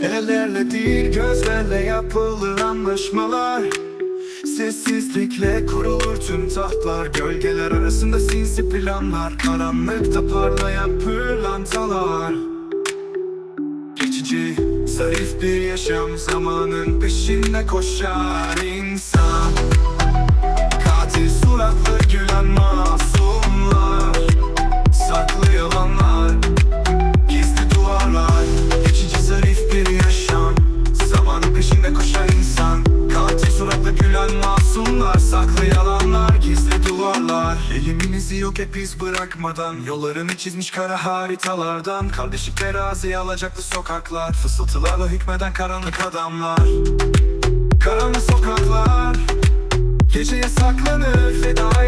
Kelimelerle değil gözlerle yapılır anlaşmalar. Sessizlikle kurulur tüm tahtlar. Gölgeler arasında sinsi planlar. Karanlıkta parlayan pırlantalar. Geçici, zarif bir yaşam Zamanın peşinde koşar insan yok hep iz bırakmadan. Yollarını çizmiş kara haritalardan. Kardeşlik terazi alacaklı sokaklar. Fısıltılarla hükmeden karanlık adamlar. Karanlık sokaklar. Geceye saklanır fedailer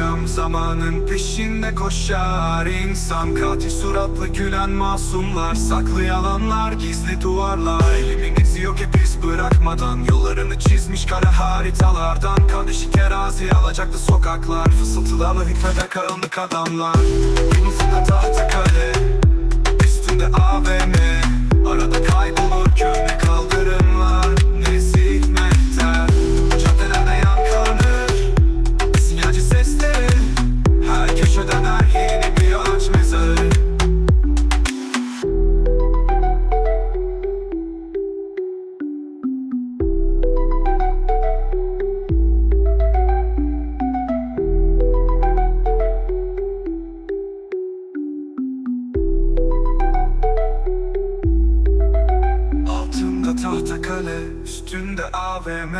yaşam Zamanın peşinde koşar insan. Katil suratlı gülen masumlar Saklı yalanlar gizli duvarlar. Eliminizi yok hep iz bırakmadan Yollarını çizmiş kara haritalardan. Kardeşi terazi alacaklı sokaklar Fısıltılarla hükmeden karanlık adamlar. Yunus'unda tahta kale Üstünde AVM tahta kale, üstünde AVM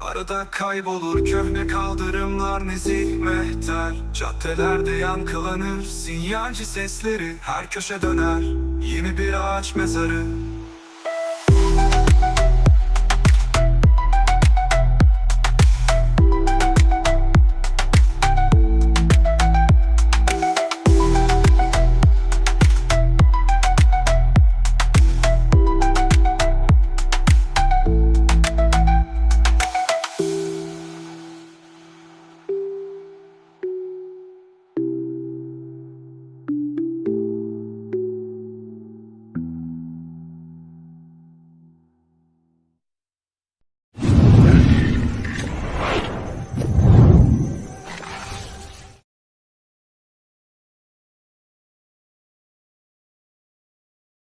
Arada kaybolur köhne kaldırımlar nezih mehter. Caddelerde yankılanır sinyalci sesleri Her köşe döner. Yeni bir ağaç mezarı